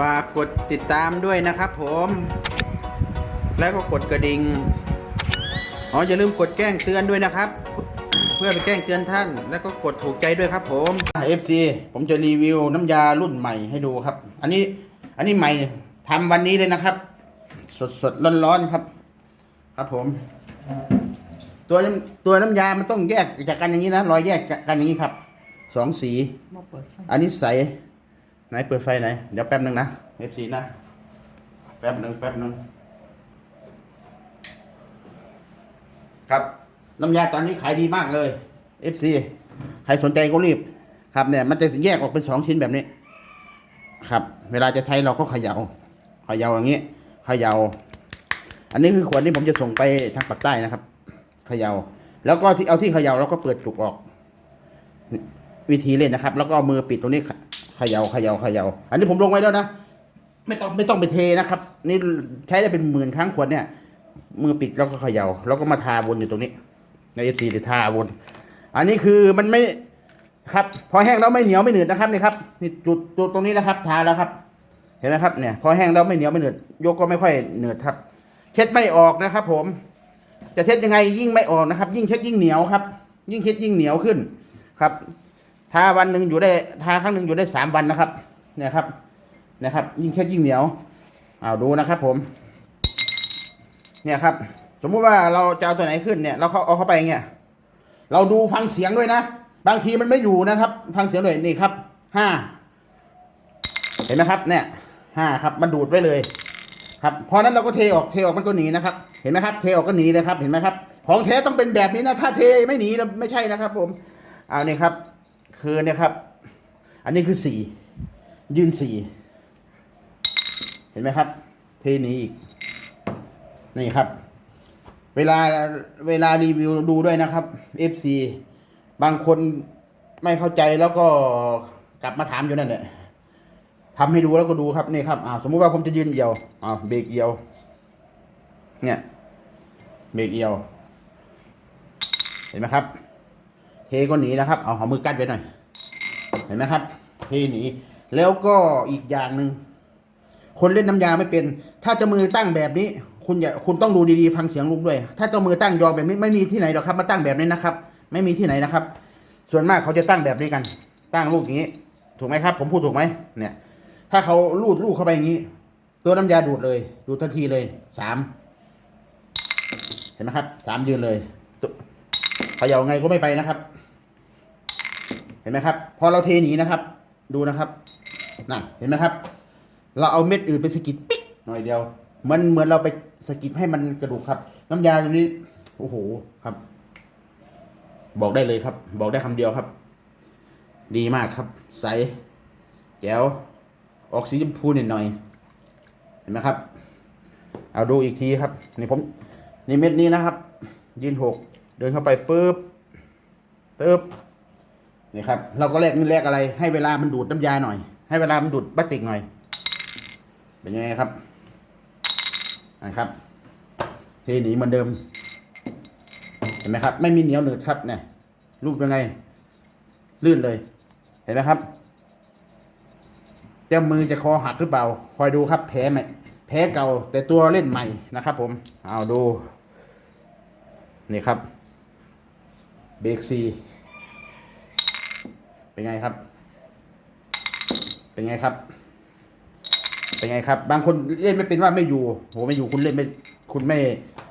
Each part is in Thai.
ฝากกดติดตามด้วยนะครับผม แล้วก็กดกระดิ่งอ๋ออย่าลืมกดแจ้งเตือนด้วยนะครับ เพื่อไปแจ้งเตือนท่าน แล้วก็กดถูกใจด้วยครับผม FC ผมจะรีวิวน้ำยารุ่นใหม่ให้ดูครับ อันนี้อันนี้ใหม่ทำวันนี้เลยนะครับ สดสดร้อนร้อนๆครับ ครับผม ตัวน้ำตัวน้ำยามันต้องแยกจากกันอย่างนี้นะรอยแยกกันอย่างนี้ครับสองสีมาเปิดไฟอันนี้ใส ไหนเปิดไฟไหน เดี๋ยวแป๊บหนึ่งนะ FC นะ แป๊บหนึ่งแป๊บหนึ่งครับน้ำยาตอนนี้ขายดีมากเลย FC ใครสนใจก็รีบ ครับเนี่ย มันจะแยกออกเป็นสองชิ้นแบบนี้ ครับ เวลาจะใช้เราก็เขยา่าเขย่าอย่างนี้เขยา่า อันนี้คือขวดที่ผมจะส่งไปทางปากใต้นะครับเขยา่า แล้วก็ที่เอาที่เขย่าเราก็เปิดจุกออก วิธีเล่นนะครับ แล้วก็มือปิดตรงนี้ ขย่าเขย่าเขย่าอันนี้ผมลงไว้แล้วนะ ไม่ต้องไม่ต้องไปเทนะครับ นี่ใช้ได้เป็นหมื่นครั้งขวดเนี่ย มือปิดแล้วก็เขย่าแล้วก็มาทาวนอยู่ตรงนี้ ในเอฟซีทาวน อันนี้คือมันไม่ครับ พอแห้งแล้วไม่เหนียวไม่หนืดนะครับนี่ครับนี่จุดจุดตรงนี้นะครับ ทาแล้วครับ เห็นไหมครับเนี่ย พอแห้งแล้วไม่เหนียวไม่หนืดยกก็ไม่ค่อยเหนืดครับ เช็ดไม่ออกนะครับ ผม จะเช็ดยังไงยิ่งไม่ออกนะครับ ยิ่งเช็ดยิ่งเหนียวครับ ยิ่งเช็ดยิ่งเหนียวขึ้นครับ ทาวันหนึ่งอยู่ได้ทาครั้งหนึ่งอยู่ได้สามวันนะครับ เนี่ยครับ นะครับ ยิ่งเช็ดยิ่งเหนียวเอาดูนะครับ ผม เนี่ยครับ สมมุติว่าเราจะเอาตัวไหนขึ้นเนี่ย เราเขาเอาเข้าไปเงี้ยเราดูฟังเสียงด้วยนะ บางทีมันไม่อยู่นะครับ ฟังเสียงเลยนี่ครับห้าเห็นไหมครับ เนี่ยห้าครับ มันดูดไว้เลย ครับพอนั้นเราก็เทออกเทออกมันก็หนีนะครับ เห็นไหมครับ เทออกก็หนีเลยครับ เห็นไหมครับ ของแท้ต้องเป็นแบบนี้นะ ถ้าเทไม่หนีแล้วไม่ใช่นะครับ ผม เอาเนี่ยครับ คือเนี่ยครับ อันนี้คือสี่ยืนสี่เห็นไหมครับ เทนีอีกนี่ครับ เวลาเวลารีวิวดูด้วยนะครับ FC บางคนไม่เข้าใจแล้วก็กลับมาถามอยู่นั่นแหละทำให้ดูแล้วก็ดูครับนี่ครับอ่าสมมุติว่าผมจะยืนเอียวอ่าเบรกเอียว เนี่ยเบรกเอียว เห็นไหมครับ เทก็หนีนะครับ เอาเอมือกั้นไว้หน่อย เห็นไหมครับ เทหนี แล้วก็อีกอย่างหนึ่ง คนเล่นน้ำยาไม่เป็น ถ้าจะมือตั้งแบบนี้ คุณอย่าคุณต้องดูดีๆฟังเสียงลูกด้วย ถ้าจะมือตั้งยองแบบนี้ไม่มีที่ไหนหรอกครับ มาตั้งแบบนี้นะครับ ไม่มีที่ไหนนะครับ ส่วนมากเขาจะตั้งแบบนี้กัน ตั้งลูกอย่างนี้ ถูกไหมครับ ผมพูดถูกไหมเนี่ย ถ้าเขาลูดลูกเข้าไปอย่างนี้ ตัวน้ำยาดูดเลย ดูดทันทีเลยสามเห็นไหมครับสามยืนเลยเขย่าไงก็ไม่ไปนะครับ เห็นไหมครับ พอเราเทหนีนะครับ ดูนะครับนั่นเห็นไหมครับ เราเอาเม็ดอื่นไปสะกิดปิ๊กหน่อยเดียว มันเหมือนเราไปสะกิดให้มันกระดูกครับ น้ำยาตัวนี้โอ้โหครับ บอกได้เลยครับ บอกได้คำเดียวครับ ดีมากครับ ใสแจ๋วออกสีชมพูนิดหน่อย เห็นไหมครับ เอาดูอีกทีครับนี่ผมนี่เม็ดนี้นะครับ ยืนหกเดินเข้าไปปุ๊บปุ๊บ นี่ครับ เราก็แลกนี่แลกอะไร ให้เวลามันดูดน้ำยาหน่อย ให้เวลามันดูดพลาสติกหน่อย เป็นยังไงครับนะครับเทหนีเหมือนเดิม เห็นไหมครับ ไม่มีเหนียวหนืดครับเนี่ยรูปยังไง ลื่นเลย เห็นไหมครับจะมือจะคอหักหรือเปล่า คอยดูครับแผลใหม่แผลเก่า แต่ตัวเล่นใหม่นะครับ ผมเอาดู นี่ครับ เบรกซี เป็นไงครับ เป็นไงครับ เป็นไงครับ บางคนเล่นไม่เป็นว่าไม่อยู่โหไม่อยู่คุณเล่นไม่คุณไม่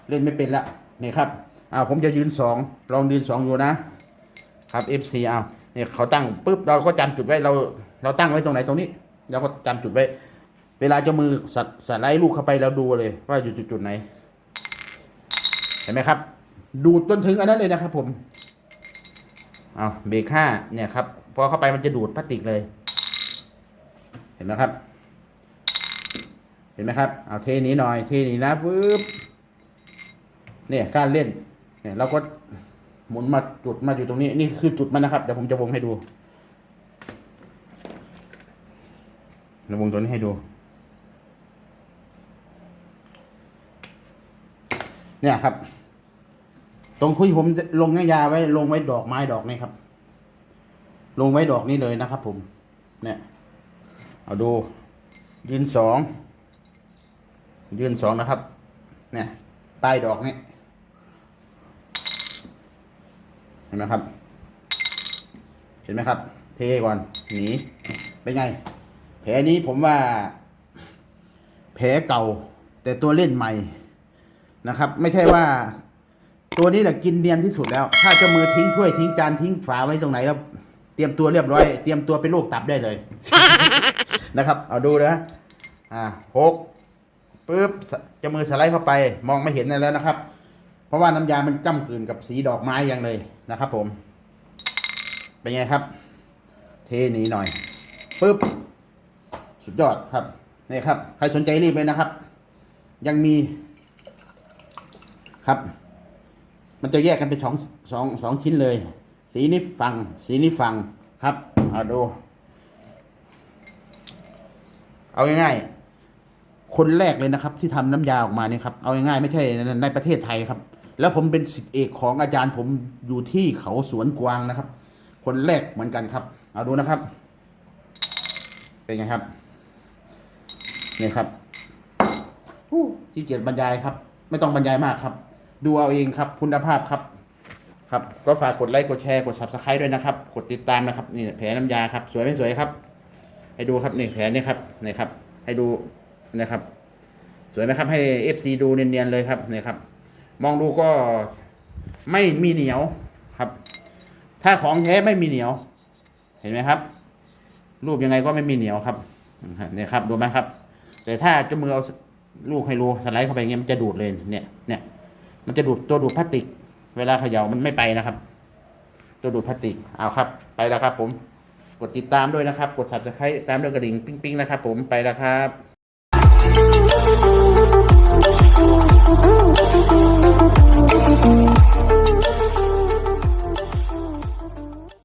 เล่นไม่เป็นละนี่ครับอ้าวผมจะยืนสองลองยืนสองอยู่นะครับ FC อ้าวเนี่ยเขาตั้งปุ๊บเราก็จำจุดไว้เรา เราตั้งไว้ตรงไหนตรงนี้เราก็จำจุดไว้ เวลาจะมือสัสไลด์ลูกเข้าไปเราดูเลย ว่าอยู่จุดจุดไหนเห็นไหมครับ ดูจนถึงอันนั้นเลยนะครับผม เอาเบรกห้าเนี่ยครับพอเข้าไปมันจะดูดพลาสติกเลย เห็นไหมครับ เห็นไหมครับ เอาเทนี้หน่อย เทนี้นะปึ๊บเนี่ยการเล่น เนี่ยเราก็หมุนมาจุดมาอยู่ตรงนี้ นี่คือจุดมันนะครับ เดี๋ยวผมจะวงให้ดูเดี๋ยววงตัวนี้ให้ดู เนี่ยครับ ตรงคุยผมลงยาไว้ ลงไว้ดอกไม้ดอกนี้ครับ ลงไว้ดอกนี้เลยนะครับ ผม เนี่ย เอาดู ยืนสอง ยืนสองนะครับ เนี่ยปลายดอกนี่เห็นไหมครับ เห็นไหมครับ เทก่อนหนีเป็นไง แผลนี้ผมว่า แผลเก่า แต่ตัวเล่นใหม่นะครับ ไม่ใช่ว่า ตัวนี้แหละกินเนียนที่สุดแล้ว ถ้าเจะมือทิ้งถ้วยทิ้งจานทิ้งฝาไว้ตรงไหนแล้ว เตรียมตัวเรียบร้อย เตรียมตัวเป็นโรคตับได้เลย นะครับ เอาดูนะอ่าหกปึ๊บเจะมือสไลด์เข้าไป มองไม่เห็นอะไรแล้วนะครับ เพราะว่าน้ำยามันก้ากลืนกับสีดอกไม้อย่างเลยนะครับ ผม เป็นไงครับ เทนี้หน่อยปึ๊บสุดยอดครับนี่ครับ ใครสนใจรีบเลยนะครับ ยังมีครับ มันจะแยกกันเป็นสองสองสองชิ้นเลย สีนี้ฟังสีนี้ฟังครับเอาดู เอาง่ายๆคนแรกเลยนะครับ ที่ทำน้ำยาออกมาเนี่ยครับเอาง่ายๆไม่ใช่ในประเทศไทยครับ แล้วผมเป็นศิษย์เอกของอาจารย์ผมอยู่ที่เขาสวนกวางนะครับ คนแรกเหมือนกันครับ เอาดูนะครับ เป็นไงครับนี่ครับอู้ที่เกียรบรรยายครับ ไม่ต้องบรรยายมากครับ ดูเอาเองครับคุณภาพครับ ครับ ก็ฝากกดไลค์กดแชร์กด subscribe ด้วยนะครับ กดติดตามนะครับนี่แผลน้ำยาครับ สวยไม่สวยครับ ให้ดูครับนี่แผลนี่ครับนี่ครับ ให้ดูนะครับ สวยไหมครับ ให้ FC ดูเนียนๆเลยครับนี่ครับ มองดูก็ไม่มีเหนียวครับ ถ้าของแท้ไม่มีเหนียว เห็นไหมครับ รูปยังไงก็ไม่มีเหนียวครับนี่ครับดูไหมครับ แต่ถ้าจะมือเอาลูกให้รูสไลด์เข้าไปอย่างเงี้ยมันจะดูดเลยเนี่ยเนี่ย มันจะดูดตัวดูดพลาสติก เวลาเขย่ามันไม่ไปนะครับ ตัวดูดพลาสติกเอาครับ ไปแล้วครับ ผม กดติดตามด้วยนะครับ กด subscribe ตามด้วยกระดิ่งปิ๊งๆนะครับ ผมไปแล้วครับ